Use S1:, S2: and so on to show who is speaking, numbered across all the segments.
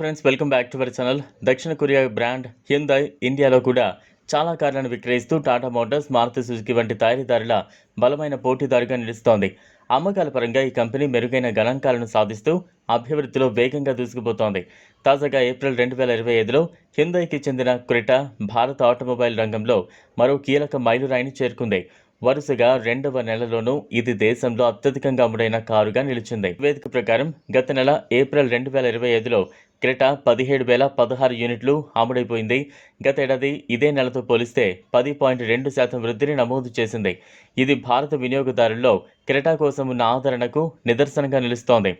S1: Friends welcome back to our channel దక్షిణ Korea brand Hyundai ఇండియాలో కూడా చాలా కార్లను విక్రయిస్తూ టాటా మోటార్స్ మారుతి సుజుకి వంటి తయారీదారుల బలమైన పోటీదారుగా నిలుస్తోంది. అమ్మకాల పరంగా ఈ కంపెనీ మెరుగైన గణాంకాలను సాధిస్తూ అభివృద్ధిలో వేగంగా దూసుకుపోతోంది. తాజాగా ఏప్రిల్ రెండు వేల ఇరవై ఐదులో హిందాయ్కి చెందిన క్రిటా భారత ఆటోమొబైల్ రంగంలో మరో కీలక మైలురాయిని చేరుకుంది. వరుసగా రెండవ నెలలోనూ ఇది దేశంలో అత్యధికంగా అమ్ముడైన కారుగా నిలిచింది. వేదిక ప్రకారం గత నెల ఏప్రిల్ రెండు వేల ఇరవై ఐదులో క్రెటా పదిహేడు వేల పదహారు యూనిట్లు అమ్ముడైపోయింది గత ఏడాది ఇదే నెలతో పోలిస్తే పది పాయింట్ రెండు శాతం వృద్ధిని నమోదు చేసింది. ఇది భారత వినియోగదారుల్లో క్రెటా కోసం ఉన్న ఆదరణకు నిదర్శనంగా నిలుస్తోంది.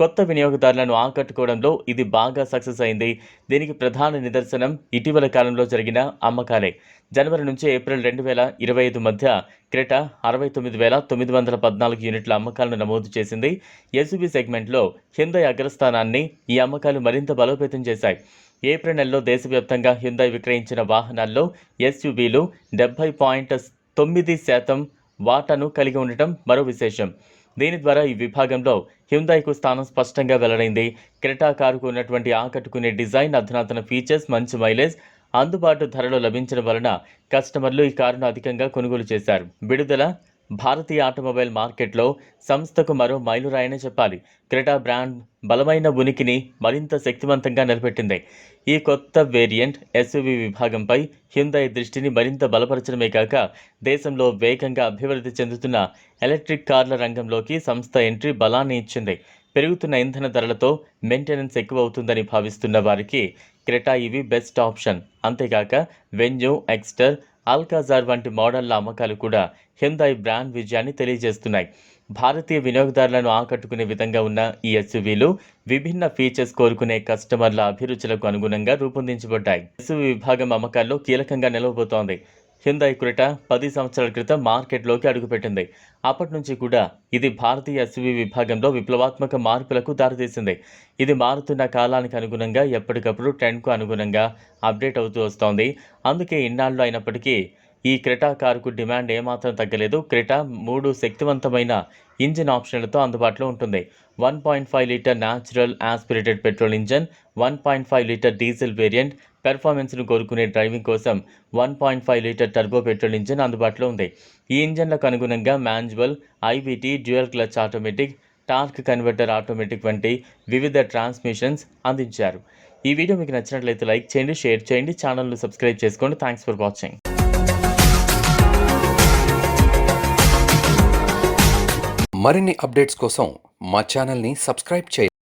S1: కొత్త వినియోగదారులను ఆకట్టుకోవడంలో ఇది బాగా సక్సెస్ అయింది. దీనికి ప్రధాన నిదర్శనం ఇటీవల కాలంలో జరిగిన అమ్మకాలే. జనవరి నుంచి ఏప్రిల్ రెండు వేల ఇరవై ఐదు మధ్య క్రెట అరవై తొమ్మిది వేల తొమ్మిది వందల పద్నాలుగు యూనిట్ల అమ్మకాలను నమోదు చేసింది. ఎస్యూబీ సెగ్మెంట్లో హ్యుందాయ్ అగ్రస్థానాన్ని ఈ అమ్మకాలు మరింత బలోపేతం చేశాయి. ఏప్రిల్ నెలలో దేశవ్యాప్తంగా హ్యుందాయ్ విక్రయించిన వాహనాల్లో ఎస్యూబీలు డెబ్బై పాయింట్ తొమ్మిది శాతం వాటాను కలిగి ఉండటం మరో విశేషం. దీని ద్వారా ఈ విభాగంలో హ్యుందాయ్కు స్థానం స్పష్టంగా వెల్లడైంది. క్రెటా కారుకు ఉన్నటువంటి ఆకట్టుకునే డిజైన్ అధునాతన ఫీచర్స్ మంచి మైలేజ్ అందుబాటు ధరలో లభించడం వలన కస్టమర్లు ఈ కారును అధికంగా కొనుగోలు చేశారు. విడుదల భారతీయ ఆటోమొబైల్ మార్కెట్లో సంస్థకు మరో మైలురాయనే చెప్పాలి. క్రెటా బ్రాండ్ బలమైన ఉనికిని మరింత శక్తివంతంగా నిలబెట్టింది. ఈ కొత్త వేరియంట్ ఎస్యువి విభాగంపై హ్యుందాయ్ దృష్టిని మరింత బలపరచడమే కాక దేశంలో వేగంగా అభివృద్ధి చెందుతున్న ఎలక్ట్రిక్ కార్ల రంగంలోకి సంస్థ ఎంట్రీ బలాన్ని ఇచ్చింది. పెరుగుతున్న ఇంధన ధరలతో మెయింటెనెన్స్ ఎక్కువ అవుతుందని భావిస్తున్న వారికి క్రెటా ఇవి బెస్ట్ ఆప్షన్. అంతేకాక వెన్యూ ఎక్స్టర్ ఆల్కాజార్ వంటి మోడళ్ళ అమ్మకాలు కూడా హ్యుందాయ్ బ్రాండ్ విజయాన్ని తెలియజేస్తున్నాయి. భారతీయ వినియోగదారులను ఆకట్టుకునే విధంగా ఉన్న ఈ ఎస్యూవీలు విభిన్న ఫీచర్స్ కోరుకునే కస్టమర్ల అభిరుచులకు అనుగుణంగా రూపొందించబడ్డాయి. ఎస్యూవీ విభాగం అమ్మకాల్లో కీలకంగా నిలవబోతోంది. హ్యుందాయ్ క్రెటా పది సంవత్సరాల క్రితం మార్కెట్లోకి అడుగుపెట్టింది. అప్పటి నుంచి కూడా ఇది భారతీయ ఎస్వి విభాగంలో విప్లవాత్మక మార్పులకు దారితీసింది. ఇది మారుతున్న కాలానికి అనుగుణంగా ఎప్పటికప్పుడు ట్రెండ్కు అనుగుణంగా అప్డేట్ అవుతూ వస్తోంది. అందుకే ఇన్నాళ్ళు అయినప్పటికీ ఈ క్రెటా కారుకు డిమాండ్ ఏమాత్రం తగ్గలేదు. క్రెటా మూడు శక్తివంతమైన ఇంజిన్ ఆప్షన్లతో అందుబాటులో ఉంటుంది. One point five litre natural aspirated petrol engine one point five litre diesel variant పెర్ఫార్మెన్స్ను కోరుకునే డ్రైవింగ్ కోసం one point five litre turbo petrol engine అందుబాటులో ఉంది. ఈ ఇంజన్లకు అనుగుణంగా manual IVT dual clutch automatic torque converter automatic వంటి వివిధ ట్రాన్స్మిషన్స్ అందించారు. ఈ వీడియో మీకు నచ్చినట్లయితే లైక్ చేయండి షేర్ చేయండి ఛానల్ను సబ్స్క్రైబ్ చేసుకోండి. Thanks for watching.
S2: మరిన్ని అప్డేట్స్ కోసం మా ఛానల్ని సబ్స్క్రైబ్ చేయండి.